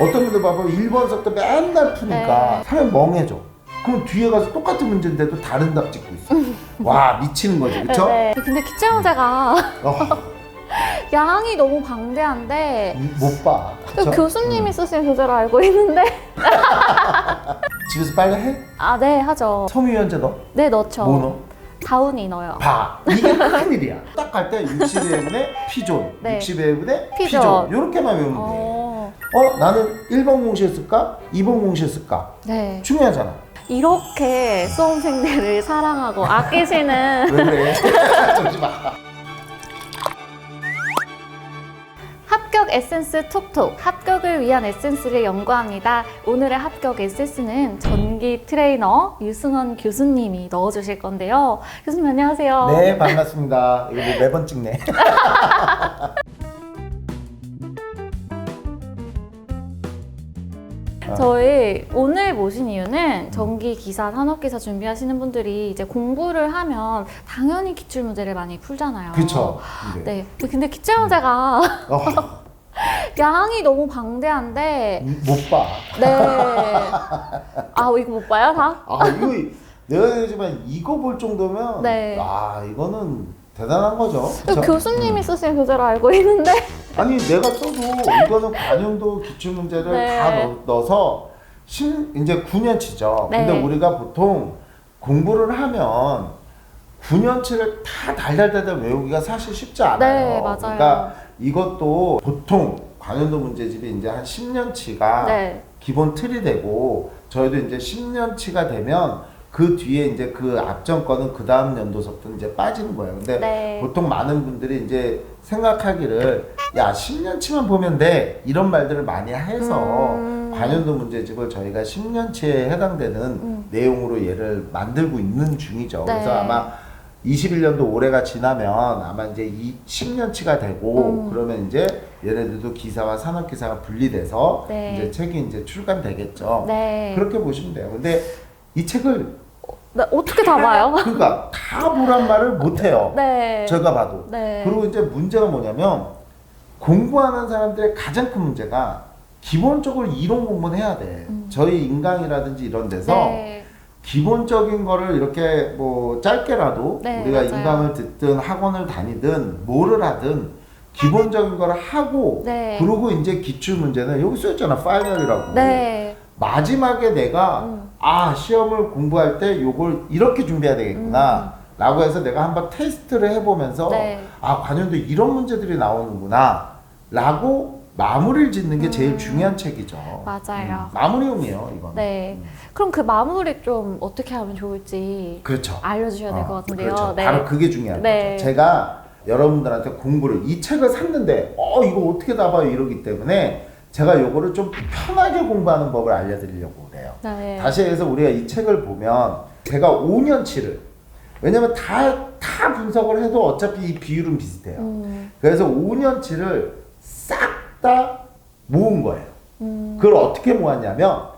어떤 분들 봐봐 1번서부터 맨날 푸니까 네. 사람이 멍해져. 그럼 뒤에 가서 똑같은 문제인데도 다른 답 찍고 있어. 와 미치는 거지, 그렇죠? 네. 근데 기체 문제가 어, 양이 너무 방대한데 못 봐. 그 그쵸? 교수님이 쓰신 교재로 알고 있는데 집에서 빨리 해? 아 네 하죠. 섬유유연제 넣어? 네 넣죠. 뭐 넣어? 다운이 넣어요. 봐. 이게 큰일이야. 딱 갈 때 60회분의 피존, 네. 60회분의 피존. 피존. 이렇게만 외우면 돼. 어, 어, 나는 1번 공시에 쓸까? 2번 공시에 쓸까? 네. 중요하잖아. 이렇게 수험생들을 사랑하고 아끼시는 왜 그래? 마. 합격 에센스 톡톡 합격을 위한 에센스를 연구합니다. 오늘의 합격 에센스는 전기 트레이너 유승원 교수님이 넣어주실 건데요. 교수님 안녕하세요. 네, 반갑습니다. 이거 뭐 매번 찍네. 저희 오늘 모신 이유는 전기 기사, 산업 기사 준비하시는 분들이 이제 공부를 하면 당연히 기출 문제를 많이 풀잖아요. 그쵸. 네. 근데 기출 문제가 어, 양이 너무 방대한데 못 봐. 네. 아 이거 못 봐요 다? 아, 이거 내가 얘기지만 이거 볼 정도면 네. 아, 이거는 대단한 거죠. 그 그쵸? 교수님이 쓰신 교재로 알고 있는데 아니 내가 써도 이거는 관용도 기출 문제를 네. 다 넣, 넣어서 신 이제 9년치죠. 네. 근데 우리가 보통 공부를 하면 9년치를 다 달달달달 외우기가 사실 쉽지 않아요. 네, 맞아요. 그러니까 이것도 보통 관용도 문제집이 이제 한 10년치가 네. 기본 틀이 되고 저희도 이제 10년치가 되면 그 뒤에 이제 그 앞전 거는 그 다음 연도서부터 이제 빠지는 거예요. 근데 네. 보통 많은 분들이 이제 생각하기를 야 10년치만 보면 돼 이런 말들을 많이 해서 음. 관연도 문제집을 저희가 10년치에 해당되는 음. 내용으로 얘를 만들고 있는 중이죠. 네. 그래서 아마 21년도 올해가 지나면 아마 이제 이 10년치가 되고 음. 그러면 이제 얘네들도 기사와 산업 기사가 분리돼서 네. 이제 책이 이제 출간되겠죠. 네. 그렇게 보시면 돼요. 근데 이 책을 네, 어떻게 다 봐요? 그러니까 다 보란 말을 못 해요. 네. 제가 봐도. 네. 그리고 이제 문제가 뭐냐면 공부하는 사람들의 가장 큰 문제가 기본적으로 이론 공부는 해야 돼. 음. 저희 인강이라든지 이런 데서 네. 기본적인 거를 이렇게 뭐 짧게라도 네, 우리가 맞아요. 인강을 듣든 학원을 다니든 뭐를 하든 기본적인 거를 하고 네. 그리고 이제 기출 문제는 여기 써있잖아 파이널이라고 네. 마지막에 내가 음. 아 시험을 공부할 때 요걸 이렇게 준비해야 되겠구나 라고 해서 내가 한번 테스트를 해보면서 음. 네. 아 관연도 이런 문제들이 나오는구나 라고 마무리를 짓는 게 제일 음. 중요한 책이죠 맞아요. 음, 마무리용이에요 이건 네. 음. 그럼 그 마무리 좀 어떻게 하면 좋을지 그렇죠 알려주셔야 될 어, 것 같은데요. 그렇죠. 네. 바로 그게 중요한 네. 거죠. 제가 여러분들한테 공부를 이 책을 샀는데 어 이거 어떻게 다 봐요 이러기 때문에 제가 요거를 좀 편하게 공부하는 법을 알려드리려고 그래요. 네. 다시 해서 우리가 이 책을 보면 제가 5년치를 왜냐면 다, 다 분석을 해도 어차피 이 비율은 비슷해요. 음, 그래서 5년치를 싹 다 모은 거예요. 음, 그걸 어떻게 모았냐면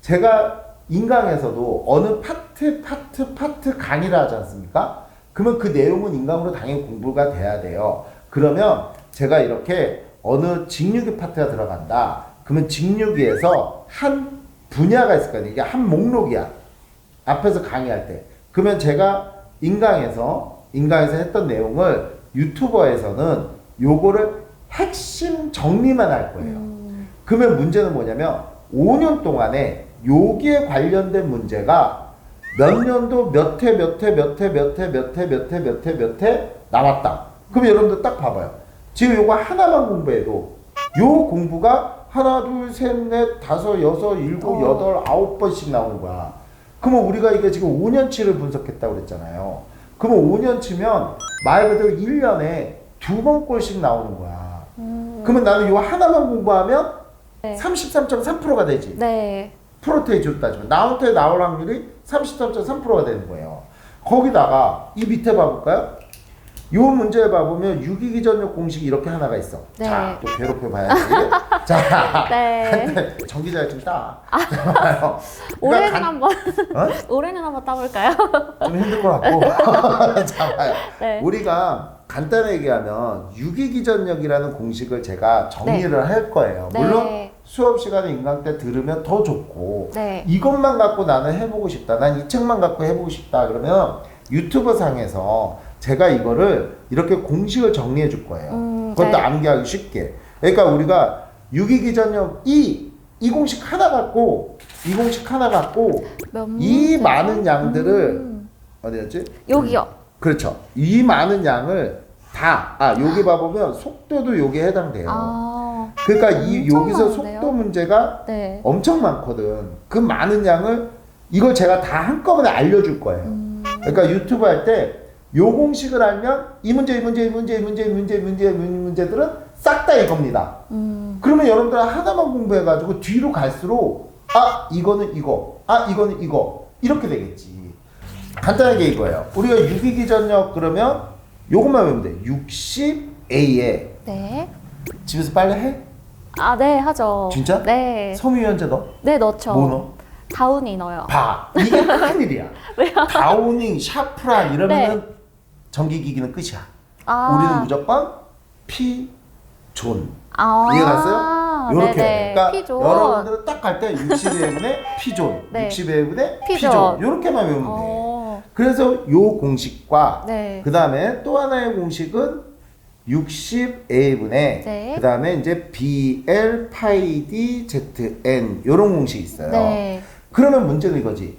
제가 인강에서도 어느 파트 파트 파트 강의를 하지 않습니까? 그러면 그 내용은 인강으로 당연히 공부가 돼야 돼요. 그러면 제가 이렇게 어느 직류기 파트가 들어간다. 그러면 직류기에서 한 분야가 있을 거아요 이게 한 목록이야. 앞에서 강의할 때. 그러면 제가 인강에서 인강에서 했던 내용을 유튜버에서는 요거를 핵심 정리만 할 거예요. 음, 그러면 문제는 뭐냐면 5년 동안에 여기에 관련된 문제가 몇 년도 몇 회, 몇 회, 몇 회, 몇 회, 몇 회, 몇 회, 몇 회, 몇회 나왔다. 그럼 여러분들 딱 봐봐요. 지금 요거 하나만 공부해도 요 공부가 하나, 둘, 셋, 넷, 다섯, 여섯, 일곱, 어. 여덟, 아홉 번씩 나오는 거야. 그러면 우리가 이게 지금 5년치를 분석했다고 그랬잖아요. 그러면 5년치면 말 그대로 1년에 두 번 꼴씩 나오는 거야. 음, 그러면 나는 이거 하나만 공부하면 네. 33.3%가 되지. 네. 프로테이지로 따지면 나한테 나올 확률이 33.3%가 되는 거예요. 거기다가 이 밑에 봐볼까요? 요 문제 봐보면 유기기전력 공식이 이렇게 하나가 있어. 네. 자, 또 괴롭혀 봐야지. 자, 네. 전기자를 좀 따. 봐요. 올해는 간- 한번 어? 올해는 한번 따볼까요? 좀 힘들 것 같고. 자, 봐요. 네. 우리가 간단하게 얘기하면 유기기전력이라는 공식을 제가 정리를 할 거예요. 네. 물론 네. 수업 시간에 인강 때 들으면 더 좋고 네. 이것만 갖고 나는 해보고 싶다. 난 이 책만 갖고 해보고 싶다. 그러면 유튜브 상에서 제가 이거를 이렇게 공식을 정리해 줄 거예요. 음, 그것도 네. 암기하기 쉽게. 그러니까 우리가 유기기전력 이, 이 공식 하나 갖고 이 공식 하나 갖고 몇 이? 많은 양들을 음. 어디였지? 여기요. 그렇죠. 이 많은 양을 다, 아, 여기 봐보면 속도도 여기에 해당돼요. 아, 그러니까 이 엄청 여기서 많은데요? 속도 문제가 네. 엄청 많거든. 그 많은 양을 이걸 제가 다 한꺼번에 알려줄 거예요. 음, 그러니까 유튜브 할 때 요 공식을 알면 이 문제, 이 문제, 이 문제, 이 문제, 이 문제, 이 문제, 이 문제들은 싹 다 이겁니다. 음, 그러면 여러분들 하나만 공부해가지고 뒤로 갈수록 아 이거는 이거, 아 이거는 이거 이렇게 되겠지. 간단하게 이거예요. 우리가 유기기전력 그러면 요것만 외우면 돼. 60A에 네. 집에서 빨래 해? 아, 네, 하죠. 진짜? 네. 섬유유연제 넣어? 네, 넣죠. 뭐 넣어? 다운이 넣어요. 봐. 이게 큰일이야. 다우닝, 샤프란 이러면은 전기기기는 끝이야. 아, 우리는 무조건 피, 존. 아, 이해 갔어요? 요렇게. 네네. 그러니까 피존. 여러분들은 딱 갈 때 60회분의 피존, 네. 60회분의 피존. 피존. 요렇게만 외우면 돼. 어, 그래서 요 공식과 네. 그 다음에 또 하나의 공식은 60A분의 네. 그 다음에 이제 BL 파이 D ZN 요런 공식이 있어요. 네. 그러면 문제는 이거지.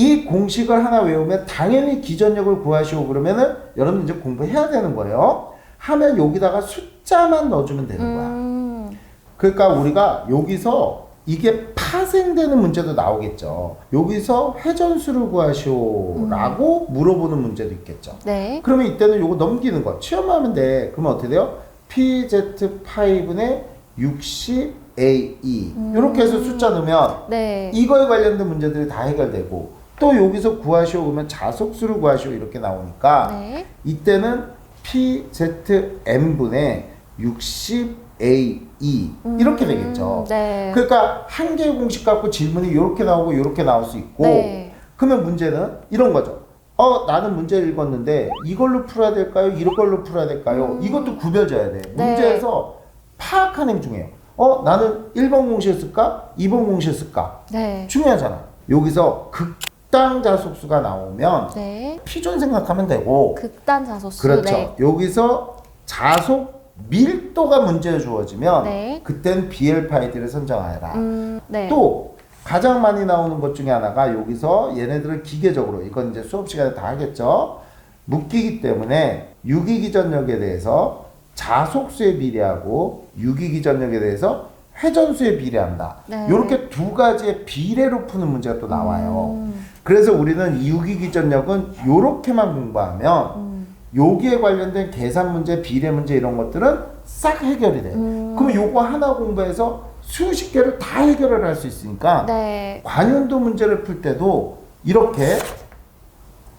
이 공식을 하나 외우면 당연히 기전력을 구하시오 그러면은 여러분 이제 공부해야 되는 거예요. 하면 여기다가 숫자만 넣어주면 되는 거야. 음, 그러니까 우리가 여기서 이게 파생되는 문제도 나오겠죠. 여기서 회전수를 구하시오라고 물어보는 문제도 있겠죠. 네. 그러면 이때는 요거 넘기는 거. 취업하면 돼. 그러면 어떻게 돼요? PZ5분의 60AE. 이렇게 해서 숫자 넣으면 네. 이거에 관련된 문제들이 다 해결되고 또 여기서 구하시오 그러면 자속수를 구하시오 이렇게 나오니까 네. 이때는 PZM분의 60AE 이렇게 되겠죠. 음, 네. 그러니까 한 개의 공식 갖고 질문이 이렇게 나오고 이렇게 나올 수 있고 네. 그러면 문제는 이런 거죠. 어 나는 문제를 읽었는데 이걸로 풀어야 될까요? 이걸로 풀어야 될까요? 이것도 구별져야 돼. 네. 문제에서 파악하는 게 중요해요. 어 나는 1번 공식을 쓸까? 2번 공식을 쓸까? 네. 중요하잖아. 여기서 극 단 자속수가 나오면 네. 피존 생각하면 되고 극단 자소수. 그렇죠. 네. 여기서 자속 밀도가 문제에 주어지면 네. 그땐 BL 파이들을 선정하여라. 음, 네. 또 가장 많이 나오는 것 중에 하나가 여기서 얘네들은 기계적으로 이건 이제 수업 시간에 다 하겠죠. 묶이기 때문에 유기기 전력에 대해서 자속수에 비례하고 유기기 전력에 대해서 회전수에 비례한다. 네. 이렇게 두 가지의 비례로 푸는 문제가 또 나와요. 음, 그래서 우리는 이 유기기전력은 이렇게만 공부하면 음, 여기에 관련된 계산 문제, 비례 문제 이런 것들은 싹 해결이 돼요. 음. 그럼 요거 하나 공부해서 수십 개를 다 해결을 할 수 있으니까 네. 관연도 문제를 풀 때도 이렇게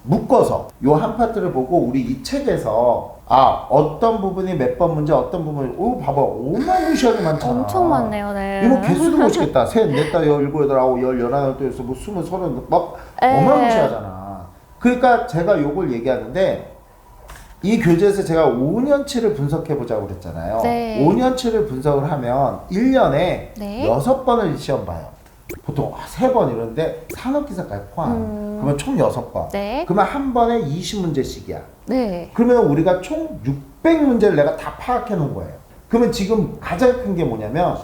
묶어서 요 한 파트를 보고 우리 이 책에서 아 어떤 부분이 몇 번 문제 어떤 부분이 오 봐봐 오만 시간이 많잖아 엄청 많네요. 네. 이거 개수도 못 치겠다 셋, 넷, 다, 열, 일곱, 여덟, 아홉, 열, 열하나, 또 해서 뭐 스물, 서른 막 에. 어마무시하잖아 그러니까 제가 요걸 얘기하는데 이 교재에서 제가 5년치를 분석해 보자고 그랬잖아요 네. 5년치를 분석을 하면 1년에 네. 여섯 번을 시험 봐요. 보통 세 번 이러는데 산업기사까지 포함. 음. 그러면 총 여섯 번. 네. 그러면 한 번에 20문제씩이야. 네. 그러면 우리가 총 600문제를 내가 다 파악해 놓은 거예요. 그러면 지금 가장 큰 게 뭐냐면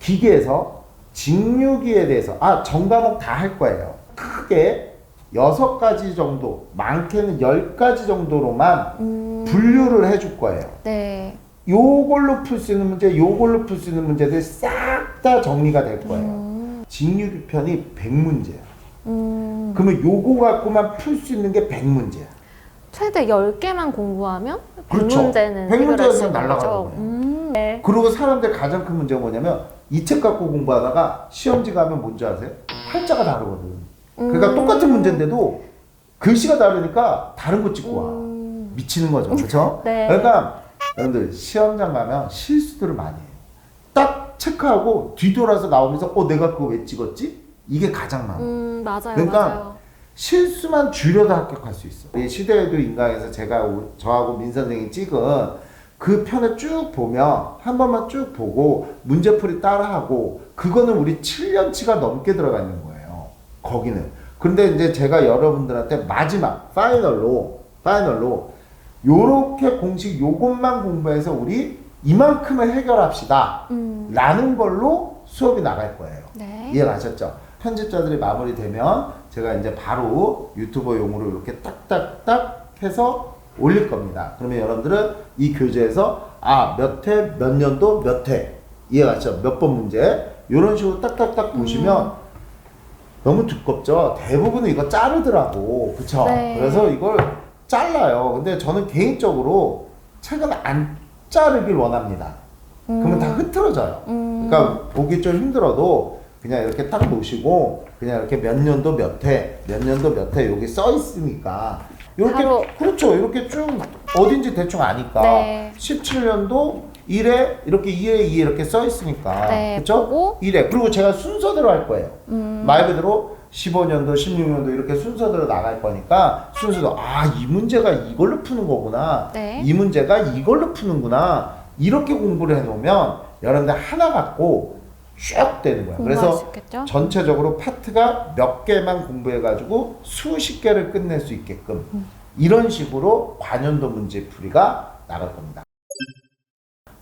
기계에서 직류기에 대해서 아 전과목 다 할 거예요. 크게 여섯 가지 정도, 많게는 열 가지 정도로만 음, 분류를 해줄 거예요. 네. 요걸로 풀 수 있는 문제, 요걸로 풀 수 있는 문제들 싹 다 정리가 될 거예요. 음, 직류기 편이 100문제야. 음, 그러면 요거 갖고만 풀 수 있는 게 100문제야. 최대 10개만 공부하면 그렇죠. 100문제는 100문제가 그냥 날아가는 거예요. 음, 네. 그리고 사람들 가장 큰 문제가 뭐냐면 이 책 갖고 공부하다가 시험지 가면 뭔지 아세요? 팔자가 다르거든. 그러니까 음. 똑같은 문제인데도 글씨가 다르니까 다른 거 찍고 와. 음, 미치는 거죠. 그렇죠? 네. 그러니까 여러분들 시험장 가면 실수들을 많이 해요. 딱 체크하고 뒤돌아서 나오면서 어 내가 그거 왜 찍었지? 이게 가장 많아. 음, 맞아요. 그러니까 맞아요. 실수만 줄여도 합격할 수 있어. 이 시대에도 인강에서 제가 우- 저하고 민 선생이 찍은 그 편을 쭉 보면 한 번만 쭉 보고 문제풀이 따라하고 그거는 우리 7년치가 넘게 들어가 있는 거예요. 거기는. 그런데 이제 제가 여러분들한테 마지막 파이널로 파이널로 요렇게 공식 요것만 공부해서 우리 이만큼을 해결합시다. 음. 라는 걸로 수업이 나갈 거예요. 네. 이해가셨죠? 편집자들이 마무리되면 제가 이제 바로 유튜버용으로 이렇게 딱딱딱 해서 올릴 겁니다. 그러면 여러분들은 이 교재에서 아, 몇 회, 몇 년도, 몇 회. 이해가셨죠? 몇 번 문제. 이런 식으로 딱딱딱 보시면 너무 두껍죠? 대부분은 이거 자르더라고. 그쵸? 네. 그래서 이걸 잘라요. 근데 저는 개인적으로 책은 안 자르길 원합니다. 그러면 다 흐트러져요. 음. 그러니까 보기 좀 힘들어도 그냥 이렇게 딱 놓으시고 그냥 이렇게 몇 년도 몇 회, 몇 년도 몇회 여기 써 있으니까 이렇게 바로- 그렇죠. 이렇게 쭉 어딘지 대충 아니까 네. 17년도 1회 이렇게 2회 2회 이렇게 써 있으니까 네, 그렇죠? 보고 1회 그리고 제가 순서대로 할 거예요. 음. 말 그대로 15년도, 16년도 이렇게 순서대로 나갈 거니까 순서도 아 이 문제가 이걸로 푸는 거구나. 네. 이 문제가 이걸로 푸는구나. 이렇게 공부를 해놓으면 여러분들 하나 갖고 쭉 되는 거야. 그래서 수 있겠죠? 전체적으로 파트가 몇 개만 공부해가지고 수십 개를 끝낼 수 있게끔 음. 이런 식으로 관연도 문제 풀이가 나갈 겁니다.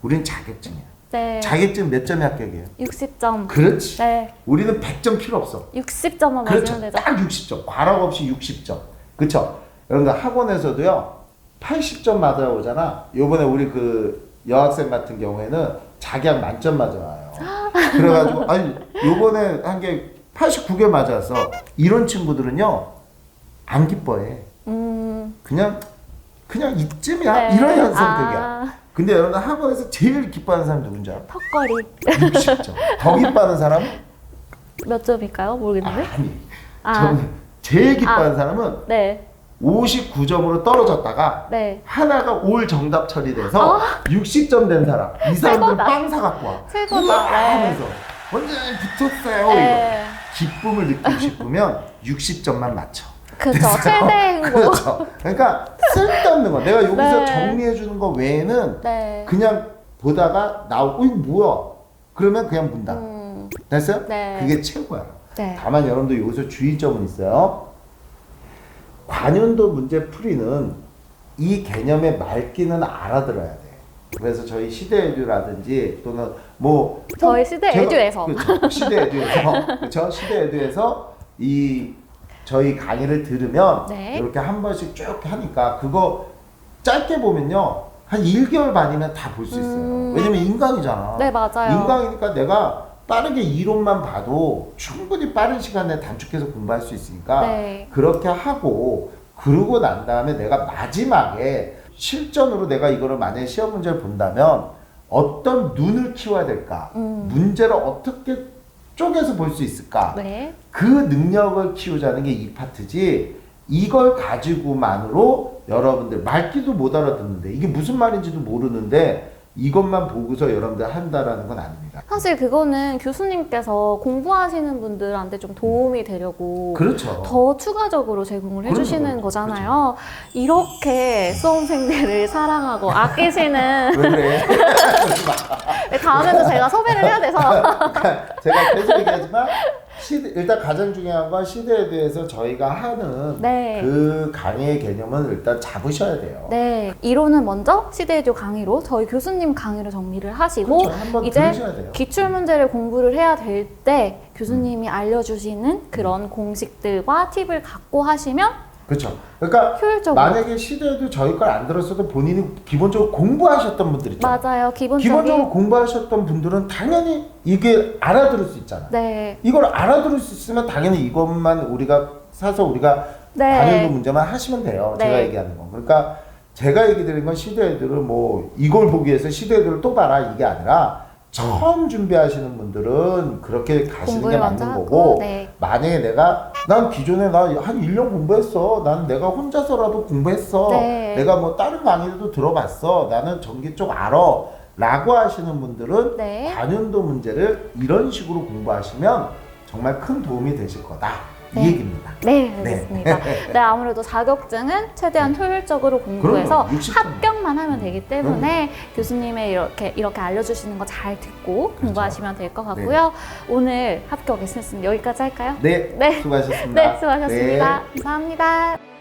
우린 자격증이야. 네. 자격증 몇 점이 합격이에요? 60점. 그렇지. 네. 우리는 100점 필요 없어. 60점만 그렇죠. 맞으면 되죠. 딱 60점. 과락 없이 60점. 그렇죠. 여러분들 학원에서도요. 80점 맞아오잖아. 요번에 우리 그 여학생 같은 경우에는 자기학 만점 맞아와요. 그래가지고 아니 요번에 한 게 89개 맞아서 이런 친구들은요 안 기뻐해. 음. 그냥 그냥 이쯤이야 네. 이런 현상들이야. 아, 근데 여러분 학원에서 제일 기뻐하는 사람 누군지 알아? 턱걸이 60점. 더 기뻐하는 사람은 몇 점일까요? 모르겠는데. 아니. 아. 저는 제일 기뻐하는 사람은 네. 59점으로 떨어졌다가 네. 하나가 올 정답 처리돼서 60점 된 사람 이 최고다. 빵 사갖고 와 최고다. 우와 네. 하면서 완전 붙었어요 이거 네. 기쁨을 느끼고 싶으면 60점만 맞춰 그쵸. 최대 행복. 그렇죠 그러니까 쓸데없는 거 내가 여기서 네. 정리해 주는 거 외에는 네. 그냥 보다가 나오고 이거 뭐야 그러면 그냥 문다 음. 됐어요? 네. 그게 최고야 네. 다만 여러분들 여기서 주의점은 있어요. 관연도 문제 풀이는 이 개념의 말귀는 알아들어야 돼. 그래서 저희 시대 에듀라든지 또는 뭐 저희 시대 제가- 에듀에서. 그렇죠. 시대 에듀에서 그렇죠. 시대 에듀에서 이 저희 강의를 들으면 네. 이렇게 한 번씩 쭉 하니까 그거 짧게 보면요 한 1개월 반이면 다 볼 수 있어요. 음. 왜냐면 인간이잖아. 네, 맞아요. 인간이니까 내가 빠르게 이론만 봐도 충분히 빠른 시간에 단축해서 공부할 수 있으니까 네. 그렇게 하고 그러고 난 다음에 내가 마지막에 실전으로 내가 이거를 만약에 시험 문제를 본다면 어떤 눈을 키워야 될까? 음. 문제를 어떻게 쪼개서 볼 수 있을까? 네. 그 능력을 키우자는 게 이 파트지 이걸 가지고만으로 여러분들 말귀도 못 알아듣는데 이게 무슨 말인지도 모르는데 이것만 보고서 여러분들 한다라는 건 아닙니다. 사실 그거는 교수님께서 공부하시는 분들한테 좀 도움이 되려고 그렇죠. 더 추가적으로 제공을 해주시는. 거잖아요. 이렇게 수험생들을 사랑하고 아끼시는 왜 그래? 다음에도 제가 섭외를 해야 돼서 제가 계속 얘기하지만 시대, 일단 가장 중요한 건 시대에 대해서 저희가 하는 네. 그 강의의 개념은 일단 잡으셔야 돼요. 네 이론은 먼저 시대에듀 강의로 저희 교수님 강의로 정리를 하시고 그렇죠. 한번 이제 들으셔야 돼요. 기출 문제를 공부를 해야 될 때 교수님이 알려주시는 그런 공식들과 팁을 갖고 하시면 그렇죠. 그러니까 효율적으로 만약에 시대에도 저희 걸 안 들었어도 본인이 기본적으로 공부하셨던 분들 있잖아요. 맞아요 기본적인 기본적으로 공부하셨던 분들은 당연히 이게 알아들을 수 있잖아. 네 이걸 알아들을 수 있으면 당연히 이것만 우리가 사서 우리가 네. 단연도 문제만 하시면 돼요. 네. 제가 얘기하는 건. 그러니까 제가 얘기 드린 건 시대애들을 뭐 이걸 보기 위해서 시대애들을 또 봐라 이게 아니라 처음 준비하시는 분들은 그렇게 가시는 게 맞는 하고, 거고 네. 만약에 내가 난 기존에 나 한 1년 공부했어. 나는 내가 혼자서라도 공부했어. 네. 내가 뭐 다른 강의도 들어봤어. 나는 전기 쪽 알아. 라고 하시는 분들은 네. 관연도 문제를 이런 식으로 공부하시면 정말 큰 도움이 되실 거다. 네. 이 얘기입니다. 네, 알겠습니다. 네, 아무래도 자격증은 최대한 효율적으로 공부해서 그럼요. 60점. 합격만 하면 되기 때문에 교수님의 이렇게 이렇게 알려주시는 거 잘 듣고 공부하시면 될 것 같고요. 오늘 합격 에센스는 여기까지 할까요? 네, 네. 수고하셨습니다. 네, 수고하셨습니다. 네. 감사합니다.